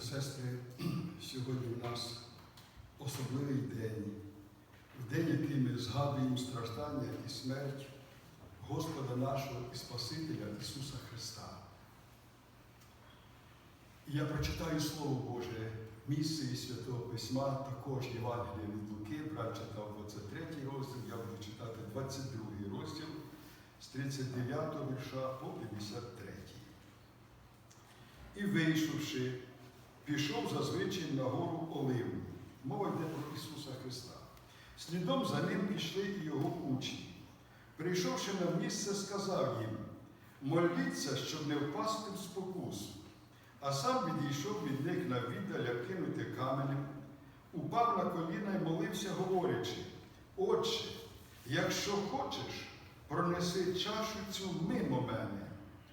та сестри, сьогодні у нас особливий день, в день, який ми згадуємо страждання і смерть Господа нашого і Спасителя Ісуса Христа. І я прочитаю Слово Боже місце із Святого Письма, також Євангелія від Луки, брат читав 23 розділ, я буду читати 22 розділ з 39 вірша по 53. І вийшовши, пішов зазвичай на гору Оливну. Мова йде про Ісуса Христа. Слідом за ним пішли і його учні. Прийшовши на місце, сказав їм: моліться, щоб не впасти в спокусу. А сам відійшов від них на віддаля кинути каменем, упав на коліна і молився, говорячи: Отче, якщо хочеш, пронеси чашу цю мимо мене,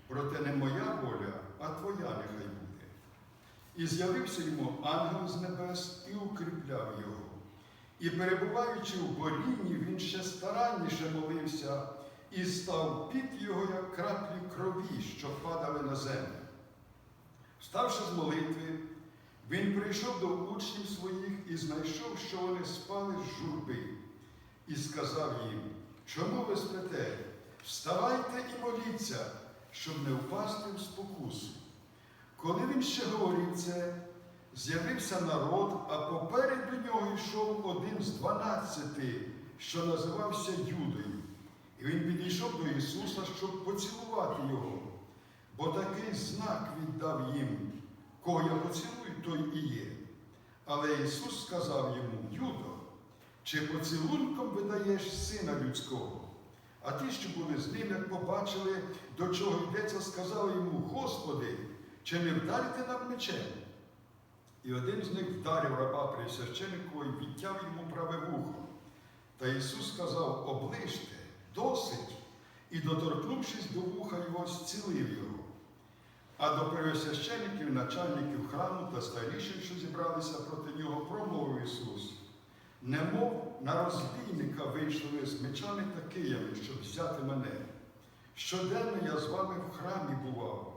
проте не моя воля, а твоя нехай. І з'явився йому ангел з небес і укріпляв його. І, перебуваючи в борінні, він ще старанніше молився, і став під його, як краплі крові, що падали на землю. Вставши з молитви, він прийшов до учнів своїх і знайшов, що вони спали з журби, і сказав їм, чому ви спите? Вставайте і моліться, щоб не впасти в спокусу. Коли він ще говорив це, з'явився народ, а попереду нього йшов один з дванадцяти, що називався Юдою. І він підійшов до Ісуса, щоб поцілувати його, бо такий знак віддав їм, кого я поцілую, той і є. Але Ісус сказав йому, Юдо, чи поцілунком видаєш сина людського? А ті, що були з ним, як побачили, до чого йдеться, сказали йому, Господи, чи не вдарите нам мечем? І один з них вдарив раба при священику і відтяв йому праве вухо. Та Ісус сказав, оближте, досить, і, доторкнувшись до вуха його, зцілив його. А до первосвящеників, начальників храму та старіших, що зібралися проти нього, промовив Ісус. Немов на розбійника вийшли ви з мечами та киями, щоб взяти мене. Щоденно я з вами в храмі бував,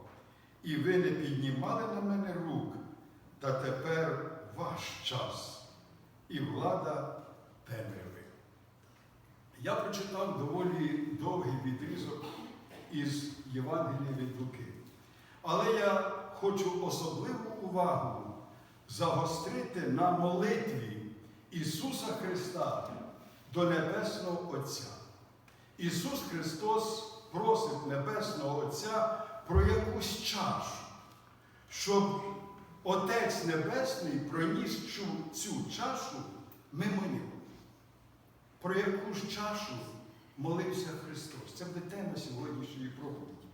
і ви не піднімали на мене рук, та тепер ваш час і влада темряви. Я прочитав доволі довгий відрізок із Євангелія від Луки. Але я хочу особливу увагу загострити на молитві Ісуса Христа до Небесного Отця. Ісус Христос просить Небесного Отця про якусь чашу, щоб Отець Небесний проніс цю, чашу мимо нього. Про яку ж чашу молився Христос? Це буде тема сьогоднішньої проповіді.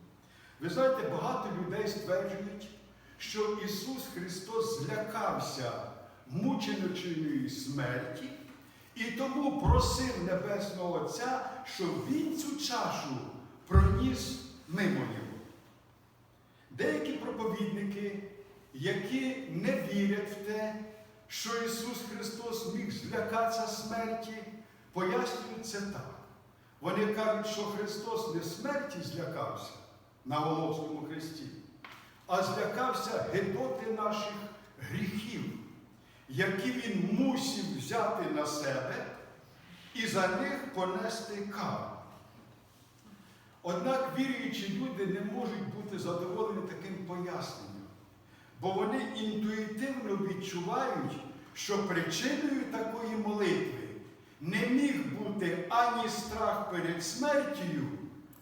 Ви знаєте, багато людей стверджують, що Ісус Христос злякався мученичної смерті і тому просив Небесного Отця, щоб Він цю чашу проніс мимо нього. Деякі проповідники, які не вірять в те, що Ісус Христос міг злякатися смерті, пояснюють це так. Вони кажуть, що Христос не смерті злякався на Головському хресті, а злякався гидоти наших гріхів, які Він мусив взяти на себе і за них понести кару. Однак віруючі люди не можуть бути задоволені таким поясненням, бо вони інтуїтивно відчувають, що причиною такої молитви не міг бути ані страх перед смертю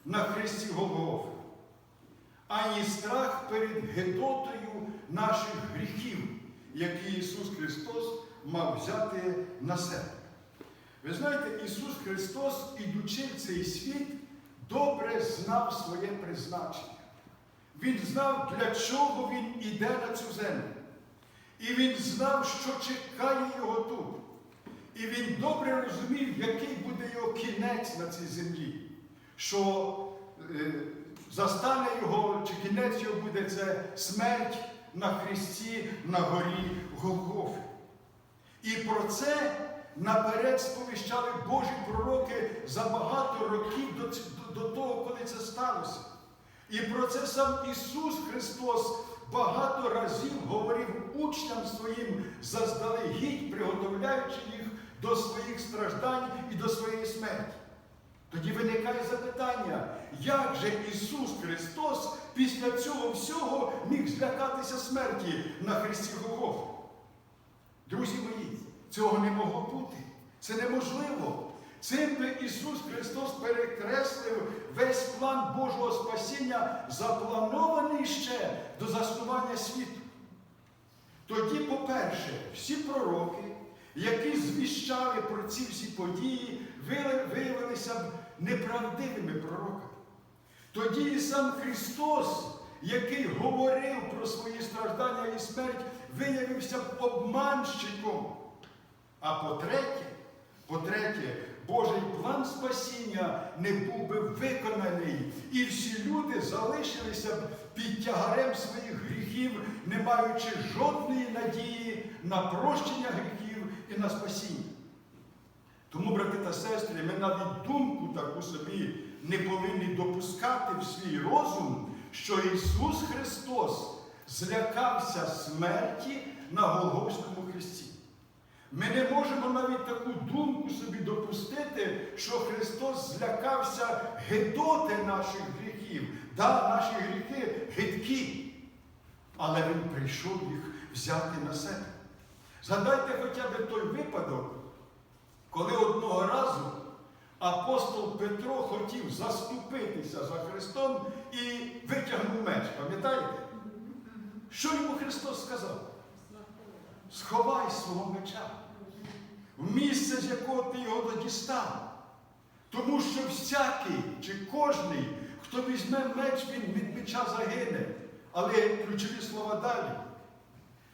на Христі Голгофи, ані страх перед гидотою наших гріхів, які Ісус Христос мав взяти на себе. Ви знаєте, Ісус Христос, ідучи в цей світ, добре знав своє призначення. Він знав, для чого Він іде на цю землю. І він знав, що чекає його тут. І він добре розумів, який буде його кінець на цій землі. Що е, застане його, чи кінець його буде це смерть на Христі на горі Голгофи. І про це наперед сповіщали Божі пророки за багато років до, до, до того, коли це сталося. І про це сам Ісус Христос багато разів говорив учням своїм заздалегідь, приготовляючи їх до своїх страждань і до своєї смерті. Тоді виникає запитання, як же Ісус Христос після цього всього міг злякатися смерті на Христі Голгофи? Друзі мої, цього не могло бути. Це неможливо. Цим би Ісус Христос перекреслив весь план Божого спасіння, запланований ще до заснування світу. Тоді, по-перше, всі пророки, які звіщали про ці всі події, виявилися б неправдивими пророками. Тоді і сам Христос, який говорив про свої страждання і смерть, виявився обманщиком. А по-третє, по-третє, Божий план спасіння не був би виконаний, і всі люди залишилися під тягарем своїх гріхів, не маючи жодної надії на прощення гріхів і на спасіння. Тому, брати та сестри, ми навіть думку таку собі не повинні допускати в свій розум, що Ісус Христос злякався смерті на Голгофському хресті. Ми не можемо навіть таку думку собі допустити, що Христос злякався гидоти наших гріхів. Да, наші гріхи гидкі, але Він прийшов їх взяти на себе. Згадайте хоча б той випадок, коли одного разу апостол Петро хотів заступитися за Христом і витягнув меч. Пам'ятаєте? Що йому Христос сказав? Сховай свого меча в місце, з якого ти його дістав. Тому що всякий чи кожний, хто візьме меч, він від меча загине. Але ключові слова далі.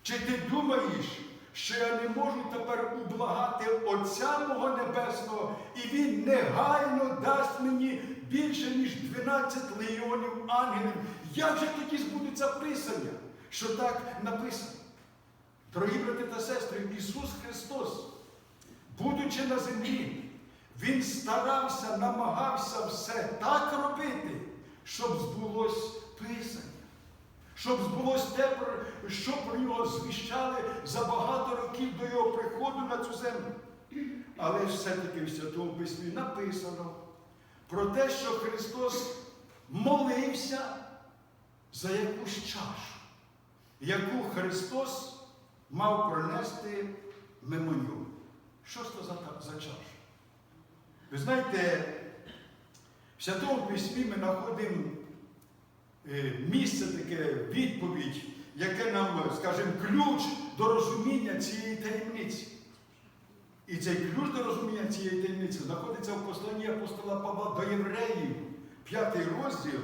Чи ти думаєш, що я не можу тепер ублагати Отця мого Небесного, і Він негайно дасть мені більше, ніж 12 легіонів ангелів? Як же тоді збудеться Писання, що так написано? Дорогі брати та сестри, Ісус Христос, будучи на землі, Він старався, намагався все так робити, щоб збулось Писання. Щоб збулось те, що про нього звіщали за багато років до його приходу на цю землю. Але все-таки в Святому Письмі написано про те, що Христос молився за якусь чашу, яку Христос мав пронести мимо нього. Що це за, за чаша? Ви знаєте, в Святому Письмі ми знаходимо е, місце таке відповідь, яке нам, скажімо, ключ до розуміння цієї таємниці. І цей ключ до розуміння цієї таємниці знаходиться в посланні апостола Павла до євреїв, п'ятий розділ,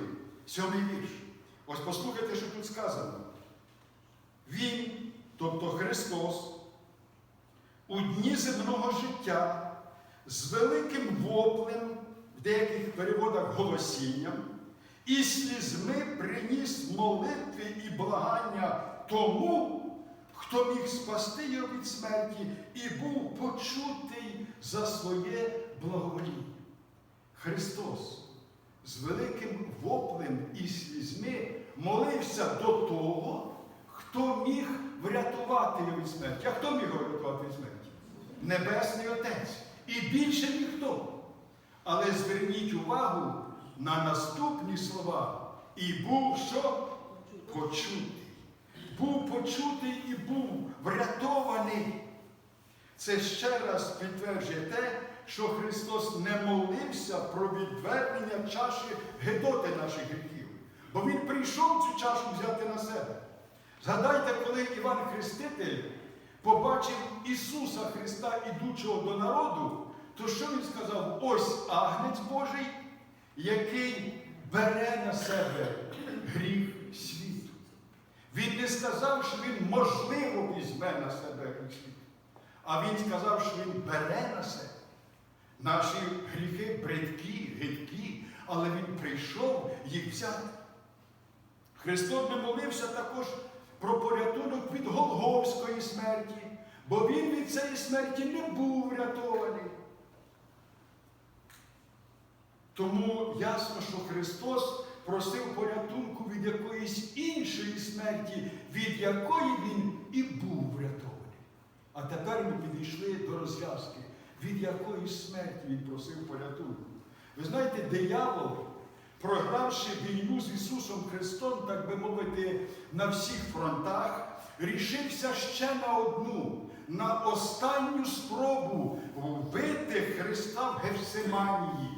сьомий вірш. Ось послухайте, що тут сказано. Він, тобто Христос, у дні земного життя з великим воплем, в деяких переводах голосінням, і слізьми приніс молитви і благання тому, хто міг спасти його від смерті і був почутий за своє благовоління. Христос з великим воплем і слізьми молився до того, хто міг врятувати його від смерті. А хто міг його врятувати від смерті? Небесний Отець. І більше ніхто. Але зверніть увагу на наступні слова. І був що? Почутий. Був почутий і був врятований. Це ще раз підтверджує те, що Христос не молився про відвернення чаші гидоти наших гріхів. Бо Він прийшов цю чашу взяти на себе. Згадайте, коли Іван Хреститель побачив Ісуса Христа, ідучого до народу, то що він сказав? Ось агнець Божий, який бере на себе гріх світу. Він не сказав, що він можливо візьме на себе гріх світу. А він сказав, що він бере на себе. Наші гріхи бридкі, гидкі, але Він прийшов їх взяти. Христос не молився також про порятунок від Голговської смерті, бо Він від цієї смерті не був врятований. Тому ясно, що Христос просив порятунку від якоїсь іншої смерті, від якої він і був врятований. А тепер ми підійшли до розв'язки, від якої смерті він просив порятунку. Ви знаєте, диявол, програвши війну з Ісусом Христом, так би мовити, на всіх фронтах, рішився ще на одну, на останню спробу вбити Христа в Гефсиманії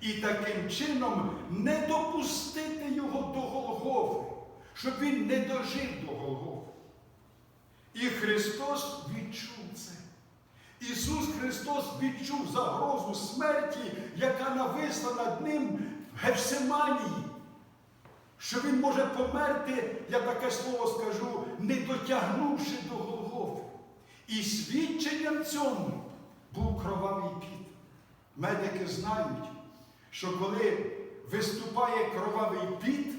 і таким чином не допустити його до Голгофи, щоб він не дожив до Голгофи. І Христос відчув це. Ісус Христос відчув загрозу смерті, яка нависла над ним в Гефсиманії. Що він може померти, я таке слово скажу, не дотягнувши до Голгофи. І свідченням цьому був кровавий піт. Медики знають, що коли виступає кровавий піт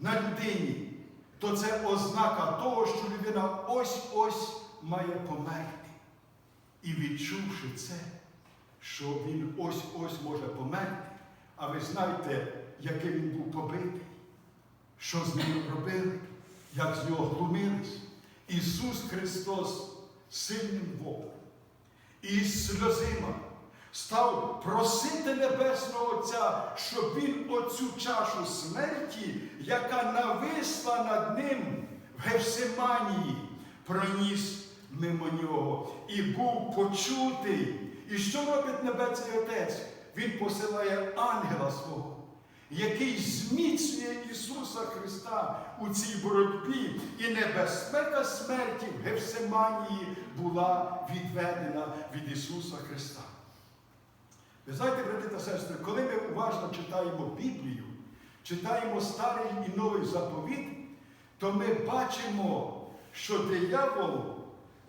на людині, то це ознака того, що людина ось-ось має померти. І відчувши це, що він ось-ось може померти, а ви знаєте, яким він був побитий, що з ним робили, як з нього глумились. Ісус Христос сильним воплем і сльозима став просити Небесного Отця, щоб він оцю чашу смерті, яка нависла над ним в Гефсиманії, проніс мимо нього і був почутий. І що робить Небесний Отець? Він посилає ангела свого, який зміцнює Ісуса Христа у цій боротьбі, і небезпека смерті в Гефсиманії була відведена від Ісуса Христа. Ви знаєте, брати та сестри, коли ми уважно читаємо Біблію, читаємо старий і новий заповіт, то ми бачимо, що диявол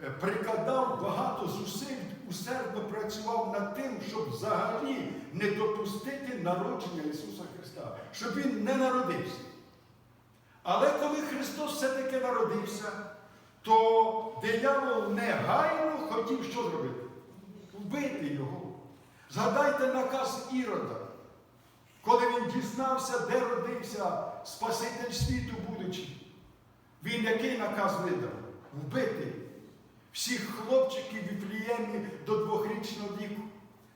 е, прикладав багато зусиль, усердно працював над тим, щоб взагалі не допустити народження Ісуса Христа, щоб Він не народився. Але коли Христос все-таки народився, то диявол негайно хотів що зробити? Вбити його. Згадайте наказ Ірода, коли він дізнався, де родився Спаситель світу будучи. Він який наказ видав? Вбити всіх хлопчиків в Віфліємі до двохрічного віку.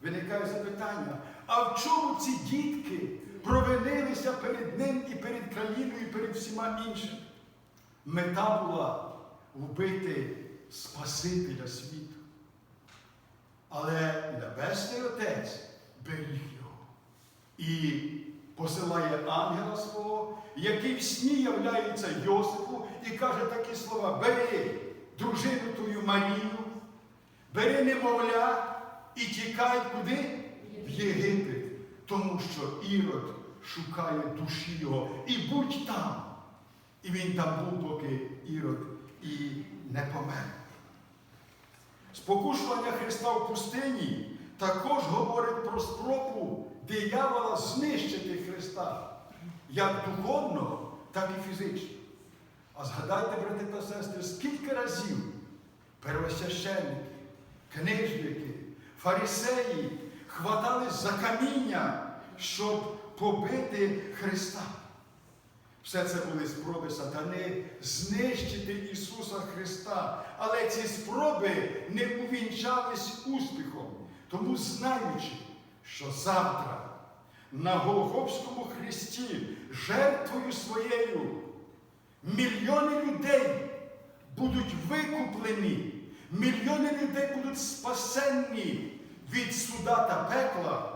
Виникає запитання, а в чому ці дітки провинилися перед ним і перед країною, і перед всіма іншими? Мета була вбити Спасителя світу. Але Небесний Отець беріг його і посилає ангела свого, який в сні являється Йосипу і каже такі слова: бери дружину твою Марію, бери немовля і тікай куди? В Єгипет, тому що Ірод шукає душі його і будь там. І він там був, поки Ірод і не помер. Спокушування Христа в пустині також говорить про спробу диявола знищити Христа, як духовно, так і фізично. А згадайте, брати та сестри, скільки разів первосвященники, книжники, фарисеї хватались за каміння, щоб побити Христа. Все це були спроби сатани знищити Ісуса Христа. Але ці спроби не увінчались успіхом. Тому, знаючи, що завтра на Голгофському Христі жертвою своєю мільйони людей будуть викуплені, мільйони людей будуть спасенні від суда та пекла.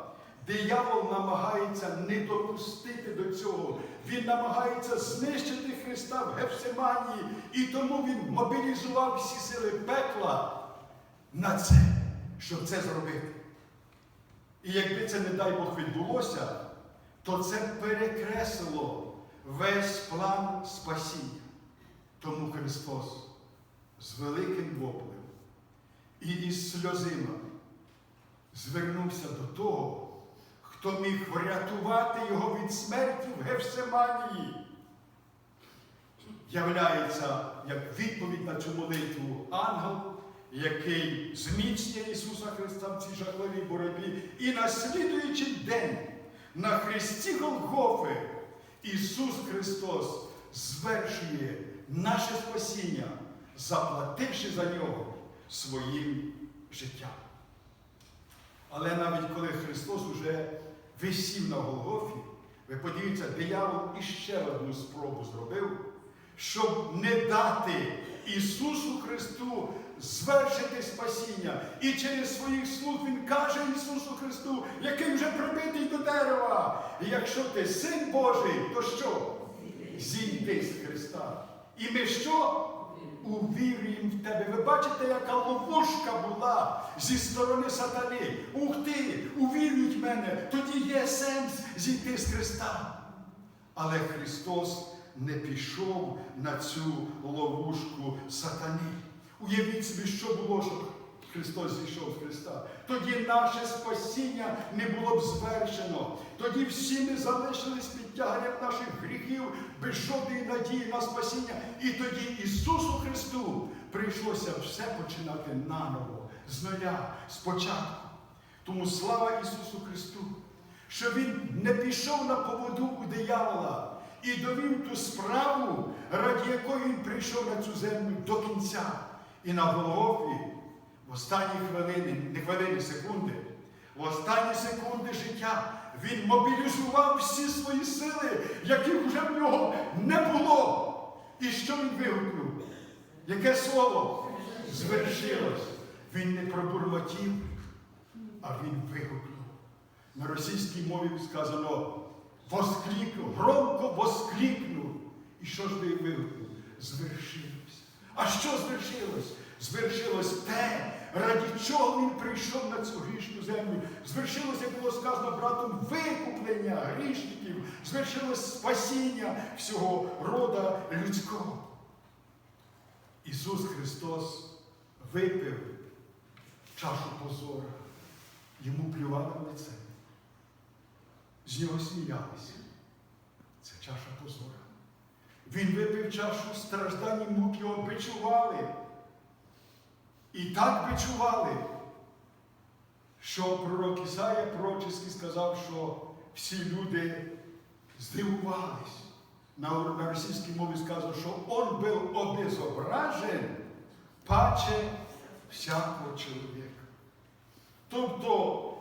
Диявол намагається не допустити до цього. Він намагається знищити Христа в Гефсиманії, і тому він мобілізував всі сили пекла на це, щоб це зробити. І якби це, не дай Бог, відбулося, то це перекреслило весь план спасіння. Тому Христос з великим воплем і із сльозима звернувся до того, хто міг врятувати його від смерті в Гефсиманії. Являється як відповідь на цю молитву ангел, який зміцнює Ісуса Христа в цій жахливій боротьбі. І на слідуючий день на Христі Голгофи Ісус Христос звершує наше спасіння, заплативши за нього своїм життям. Але навіть коли Христос уже висів на Голгофі, ви подивіться, диявол іще одну спробу зробив, щоб не дати Ісусу Христу звершити спасіння. І через своїх слуг Він каже Ісусу Христу, який вже прибитий до дерева. І якщо ти син Божий, то що? Зійди з Христа. І ми що? Увірюємо в тебе. Ви бачите, яка ловушка була зі сторони сатани. Ух ти, увірюють в мене, тоді є сенс зійти з Христа. Але Христос не пішов на цю ловушку сатани. Уявіть собі, що було, щоб Христос зійшов з Христа. Тоді наше спасіння не було б звершено. Тоді всі ми залишились під тягарем наших гріхів без жодної надії на спасіння. І тоді Ісусу Христу прийшлося все починати наново, з нуля, спочатку. Тому слава Ісусу Христу, що Він не пішов на поводу у диявола і довів ту справу, раді якої він прийшов на цю землю до кінця. І на Голгофі, в останні хвилини, не хвилини, секунди, в останні секунди життя він мобілізував всі свої сили, яких вже в нього не було. І що він вигукнув? Яке слово звершилось? Він не пробурмотів, а він вигукнув. На російській мові сказано воскликнув, громко воскликнув. І що ж ви вигукнув? Звершилось. А що звершилось? Звершилось те, раді чого він прийшов на цю грішну землю. Звершилось, як було сказано братом, викуплення грішників, звершилось спасіння всього рода людського. Ісус Христос випив чашу позора, йому плювали в лице. З нього сміялися. Це чаша позора. Він випив чашу страждань і мук. І так бичували, що пророк Ісая пророчески сказав, що всі люди здивувались. На російській мові сказано, що он був обезображен паче всякого чоловіка. Тобто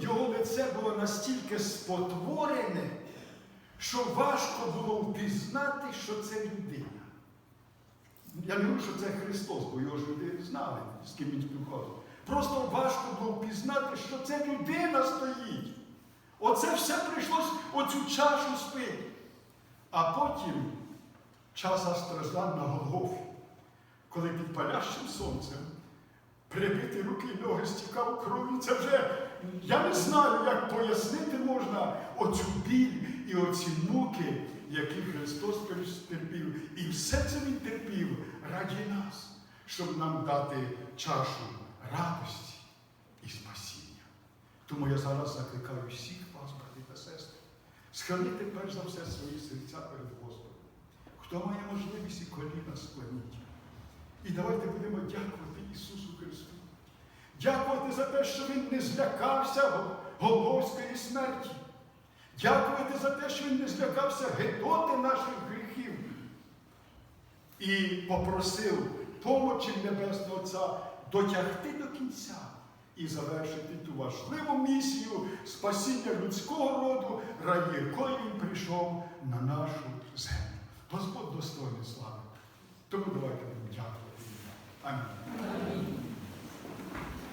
його лице було настільки спотворене, що важко було впізнати, що це людина. Я не говорю, що це Христос, бо його ж люди знали, з ким він спілкувався. Просто важко було впізнати, що це людина стоїть. Оце все прийшлось оцю чашу спити. А потім часа страждань на Голгофі, коли під палящим сонцем прибиті руки і ноги стікав крові, це вже, я не знаю, як пояснити можна оцю біль і оці муки, які Христос терпів. І все це Він терпів раді нас, щоб нам дати чашу радості і спасіння. Тому я зараз закликаю всіх вас, брати та сестри, схилити перш за все свої серця перед Господом. Хто має можливість і коліна склоніть. І давайте будемо дякувати Ісусу Христу. Дякувати за те, що Він не злякався Голговської смерті. Дякувати за те, що Він не злякався гидоти наших гріхів. І попросив помочі Небесного Отця дотягти до кінця і завершити ту важливу місію спасіння людського роду, раді якої він прийшов на нашу землю. Господь достойний слави. Тому давайте будемо дякувати. Амінь.